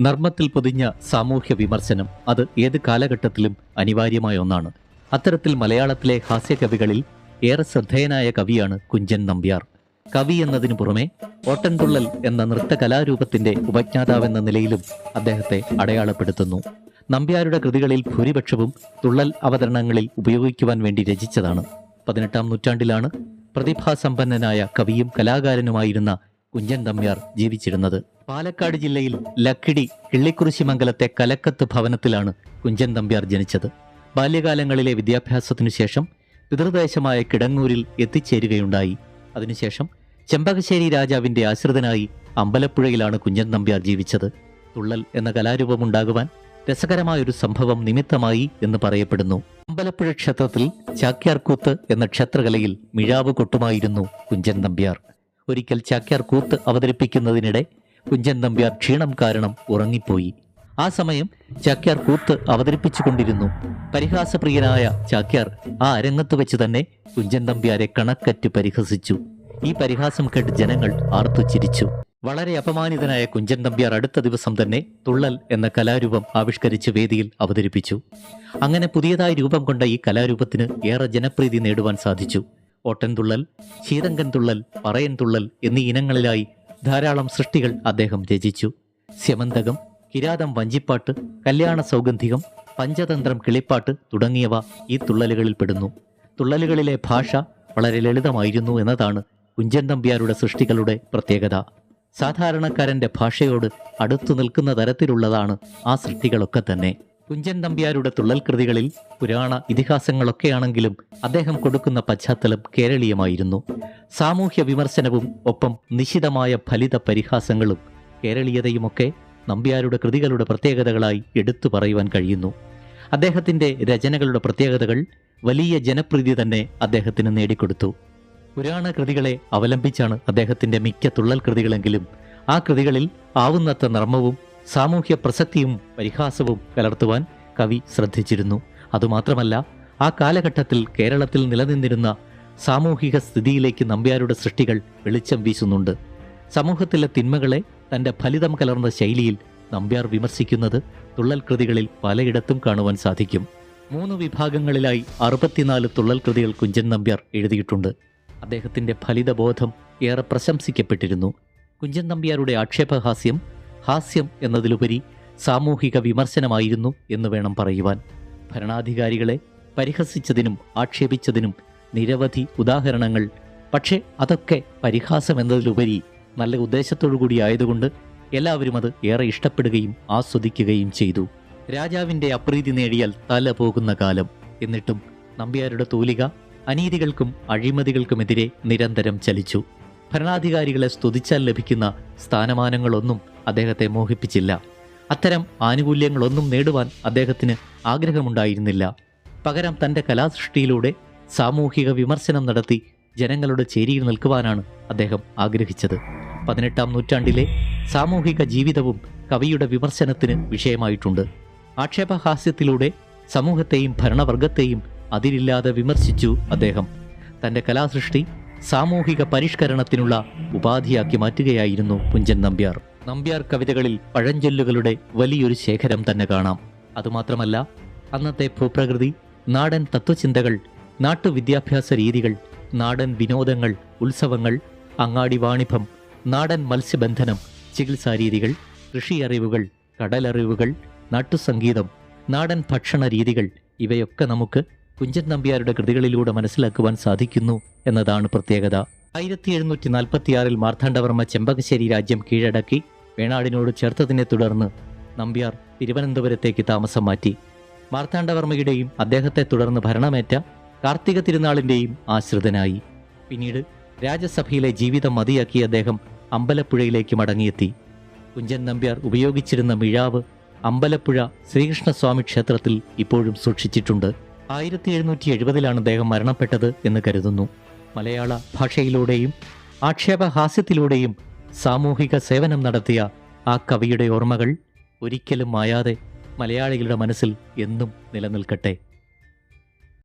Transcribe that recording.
നർമ്മത്തിൽ പൊതിഞ്ഞ സാമൂഹ്യ വിമർശനം അത് ഏത് കാലഘട്ടത്തിലും അനിവാര്യമായ ഒന്നാണ്. അത്തരത്തിൽ മലയാളത്തിലെ ഹാസ്യകവികളിൽ ഏറെ ശ്രദ്ധേയനായ കവിയാണ് കുഞ്ചൻ നമ്പ്യാർ. കവി എന്നതിനു പുറമെ ഓട്ടൻതുള്ളൽ എന്ന നൃത്ത കലാരൂപത്തിന്റെ ഉപജ്ഞാതാവെന്ന നിലയിലും അദ്ദേഹത്തെ അടയാളപ്പെടുത്തുന്നു. നമ്പ്യാരുടെ കൃതികളിൽ ഭൂരിപക്ഷവും തുള്ളൽ അവതരണങ്ങളിൽ ഉപയോഗിക്കുവാൻ വേണ്ടി രചിച്ചതാണ്. പതിനെട്ടാം നൂറ്റാണ്ടിലാണ് പ്രതിഭാസമ്പന്നനായ കവിയും കലാകാരനുമായിരുന്ന കുഞ്ചൻ നമ്പ്യാർ ജീവിച്ചിരുന്നത്. പാലക്കാട് ജില്ലയിൽ ലക്കിടി കിള്ളിക്കുറിശിമംഗലത്തെ കലക്കത്ത് ഭവനത്തിലാണ് കുഞ്ചൻ നമ്പ്യാർ ജനിച്ചത്. ബാല്യകാലങ്ങളിലെ വിദ്യാഭ്യാസത്തിനു ശേഷം പിതൃദേശമായ കിടങ്ങൂരിൽ എത്തിച്ചേരുകയുണ്ടായി. അതിനുശേഷം ചെമ്പകശ്ശേരി രാജാവിന്റെ ആശ്രിതനായി അമ്പലപ്പുഴയിലാണ് കുഞ്ഞൻ നമ്പ്യാർ ജീവിച്ചത്. തുള്ളൽ എന്ന കലാരൂപമുണ്ടാകുവാൻ രസകരമായൊരു സംഭവം നിമിത്തമായി എന്ന് പറയപ്പെടുന്നു. അമ്പലപ്പുഴ ക്ഷേത്രത്തിൽ ചാക്യാർകൂത്ത് എന്ന ക്ഷേത്രകലയിൽ മിഴാവ് കൊട്ടുമായിരുന്നു കുഞ്ചൻ നമ്പ്യാർ ഒരിക്കൽ ചാക്യാർ കൂത്ത് അവതരിപ്പിക്കുന്നതിനിടെ കുഞ്ചൻ നമ്പ്യാർ ക്ഷീണം കാരണം ഉറങ്ങിപ്പോയി. ആ സമയം ചാക്യാർ കൂത്ത് അവതരിപ്പിച്ചുകൊണ്ടിരുന്നു. പരിഹാസപ്രിയനായ ചാക്യാർ ആ അരങ്ങത്ത് വെച്ച് തന്നെ കുഞ്ചൻ നമ്പ്യാരെ കണക്കറ്റ് പരിഹസിച്ചു. ഈ പരിഹാസം കേട്ട് ജനങ്ങൾ ആർത്തു ചിരിച്ചു. വളരെ അപമാനിതനായ കുഞ്ചൻ നമ്പ്യാർ അടുത്ത ദിവസം തന്നെ തുള്ളൽ എന്ന കലാരൂപം ആവിഷ്കരിച്ച് വേദിയിൽ അവതരിപ്പിച്ചു. അങ്ങനെ പുതിയതായി രൂപം കൊണ്ട ഈ കലാരൂപത്തിന് ഏറെ ജനപ്രീതി നേടുവാൻ സാധിച്ചു. ഓട്ടൻതുള്ളൽ ശീതങ്കൻ തുള്ളൽ പറയൻ തുള്ളൽ എന്നീ ഇനങ്ങളിലായി ധാരാളം സൃഷ്ടികൾ അദ്ദേഹം രചിച്ചു. സ്യമന്തകം കിരാതം വഞ്ചിപ്പാട്ട് കല്യാണ സൗഗന്ധികം പഞ്ചതന്ത്രം കിളിപ്പാട്ട് തുടങ്ങിയവ ഈ തുള്ളലുകളിൽ പെടുന്നു. തുള്ളലുകളിലെ ഭാഷ വളരെ ലളിതമായിരുന്നു എന്നതാണ് കുഞ്ചൻ നമ്പ്യാരുടെ സൃഷ്ടികളുടെ പ്രത്യേകത. സാധാരണക്കാരന്റെ ഭാഷയോട് അടുത്തു നിൽക്കുന്ന തരത്തിലുള്ളതാണ് ആ സൃഷ്ടികളൊക്കെ തന്നെ. കുഞ്ചൻ നമ്പ്യാരുടെ തുള്ളൽ കൃതികളിൽ പുരാണ ഇതിഹാസങ്ങളൊക്കെയാണെങ്കിലും അദ്ദേഹം കൊടുക്കുന്ന പശ്ചാത്തലം കേരളീയമായിരുന്നു. സാമൂഹ്യ വിമർശനവും ഒപ്പം നിശിതമായ ഫലിത പരിഹാസങ്ങളും കേരളീയതയുമൊക്കെ നമ്പ്യാരുടെ കൃതികളുടെ പ്രത്യേകതകളായി എടുത്തു പറയുവാൻ കഴിയുന്നു. അദ്ദേഹത്തിന്റെ രചനകളുടെ പ്രത്യേകതകൾ വലിയ ജനപ്രീതി തന്നെ അദ്ദേഹത്തിന് നേടിക്കൊടുത്തു. പുരാണ കൃതികളെ അവലംബിച്ചാണ് അദ്ദേഹത്തിന്റെ മിക്ക തുള്ളൽ കൃതികളെങ്കിലും ആ കൃതികളിൽ ആവുന്നത്ര നർമ്മവും സാമൂഹ്യ പ്രസക്തിയും പരിഹാസവും കലർത്തുവാൻ കവി ശ്രദ്ധിച്ചിരുന്നു. അതുമാത്രമല്ല ആ കാലഘട്ടത്തിൽ കേരളത്തിൽ നിലനിന്നിരുന്ന സാമൂഹിക സ്ഥിതിയിലേക്ക് നമ്പ്യാരുടെ സൃഷ്ടികൾ വെളിച്ചം വീശുന്നുണ്ട്. സമൂഹത്തിലെ തിന്മകളെ തന്റെ ഫലിതം കലർന്ന ശൈലിയിൽ നമ്പ്യാർ വിമർശിക്കുന്നത് തുള്ളൽ കൃതികളിൽ പലയിടത്തും കാണുവാൻ സാധിക്കും. മൂന്ന് വിഭാഗങ്ങളിലായി അറുപത്തിനാല് തുള്ളൽ കൃതികൾ കുഞ്ചൻ നമ്പ്യാർ എഴുതിയിട്ടുണ്ട്. അദ്ദേഹത്തിന്റെ ഫലിതബോധം ഏറെ പ്രശംസിക്കപ്പെട്ടിരുന്നു. കുഞ്ചൻ നമ്പ്യാരുടെ ആക്ഷേപഹാസ്യം ഹാസ്യം എന്നതിലുപരി സാമൂഹിക വിമർശനമായിരുന്നു എന്ന് വേണം പറയുവാൻ. ഭരണാധികാരികളെ പരിഹസിച്ചതിനും ആക്ഷേപിച്ചതിനും നിരവധി ഉദാഹരണങ്ങൾ. പക്ഷേ അതൊക്കെ പരിഹാസം എന്നതിലുപരി നല്ല ഉദ്ദേശത്തോടു കൂടി ആയതുകൊണ്ട് എല്ലാവരും അത് ഏറെ ഇഷ്ടപ്പെടുകയും ആസ്വദിക്കുകയും ചെയ്തു. രാജാവിന്റെ അപ്രീതി നേടിയാൽ തല പോകുന്ന കാലം. എന്നിട്ടും നമ്പ്യാരുടെ തൂലിക അനീതികൾക്കും അഴിമതികൾക്കുമെതിരെ നിരന്തരം ചലിച്ചു. ഭരണാധികാരികളെ സ്തുതിച്ചാൽ ലഭിക്കുന്ന സ്ഥാനമാനങ്ങളൊന്നും അദ്ദേഹത്തെ മോഹിപ്പിച്ചില്ല. അത്തരം ആനുകൂല്യങ്ങളൊന്നും നേടുവാൻ അദ്ദേഹത്തിന് ആഗ്രഹമുണ്ടായിരുന്നില്ല. പകരം തന്റെ കലാസൃഷ്ടിയിലൂടെ സാമൂഹിക വിമർശനം നടത്തി ജനങ്ങളുടെ ചേരിയിൽ നിൽക്കുവാനാണ് അദ്ദേഹം ആഗ്രഹിച്ചത്. പതിനെട്ടാം നൂറ്റാണ്ടിലെ സാമൂഹിക ജീവിതവും കവിയുടെ വിമർശനത്തിന് വിഷയമായിട്ടുണ്ട്. ആക്ഷേപഹാസ്യത്തിലൂടെ സമൂഹത്തെയും ഭരണവർഗത്തെയും അതിരില്ലാതെ വിമർശിച്ചു അദ്ദേഹം. തന്റെ കലാസൃഷ്ടി സാമൂഹിക പരിഷ്കരണത്തിനുള്ള ഉപാധിയാക്കി മാറ്റുകയായിരുന്നു പുഞ്ചൻ നമ്പ്യാർ. നമ്പ്യാർ കവിതകളിൽ പഴഞ്ചൊല്ലുകളുടെ വലിയൊരു ശേഖരം തന്നെ കാണാം. അതുമാത്രമല്ല അന്നത്തെ ഭൂപ്രകൃതി നാടൻ തത്വചിന്തകൾ നാട്ടുവിദ്യാഭ്യാസ രീതികൾ നാടൻ വിനോദങ്ങൾ ഉത്സവങ്ങൾ അങ്ങാടി വാണിഭം നാടൻ മത്സ്യബന്ധനം ചികിത്സാരീതികൾ കൃഷി അറിവുകൾ കടലറിവുകൾ നാട്ടുസംഗീതം നാടൻ ഭക്ഷണ രീതികൾ ഇവയൊക്കെ നമുക്ക് കുഞ്ചൻ നമ്പ്യാരുടെ കൃതികളിലൂടെ മനസ്സിലാക്കുവാൻ സാധിക്കുന്നു എന്നതാണ് പ്രത്യേകത. ആയിരത്തി എഴുന്നൂറ്റി നാൽപ്പത്തിയാറിൽ മാർത്താണ്ഡവർമ്മ ചെമ്പകശ്ശേരി രാജ്യം കീഴടക്കി വേണാടിനോട് ചേർത്തതിനെ തുടർന്ന് നമ്പ്യാർ തിരുവനന്തപുരത്തേക്ക് താമസം മാറ്റി. മാർത്താണ്ഡവർമ്മയുടെയും അദ്ദേഹത്തെ തുടർന്ന് ഭരണമേറ്റ കാർത്തിക തിരുനാളിന്റെയും ആശ്രിതനായി. പിന്നീട് രാജസഭയിലെ ജീവിതം മതിയാക്കിയ അദ്ദേഹം അമ്പലപ്പുഴയിലേക്ക് മടങ്ങിയെത്തി. കുഞ്ചൻ നമ്പ്യാർ ഉപയോഗിച്ചിരുന്ന മിഴാവ് അമ്പലപ്പുഴ ശ്രീകൃഷ്ണസ്വാമി ക്ഷേത്രത്തിൽ ഇപ്പോഴും സൂക്ഷിച്ചിട്ടുണ്ട്. ആയിരത്തി എഴുന്നൂറ്റി എഴുപതിലാണ് അദ്ദേഹം മരണപ്പെട്ടത് എന്ന് കരുതുന്നു. മലയാള ഭാഷയിലൂടെയും ആക്ഷേപഹാസ്യത്തിലൂടെയും സാമൂഹിക സേവനം നടത്തിയ ആ കവിയുടെ ഓർമ്മകൾ ഒരിക്കലും മായാതെ മലയാളികളുടെ മനസ്സിൽ എന്നും നിലനിൽക്കട്ടെ.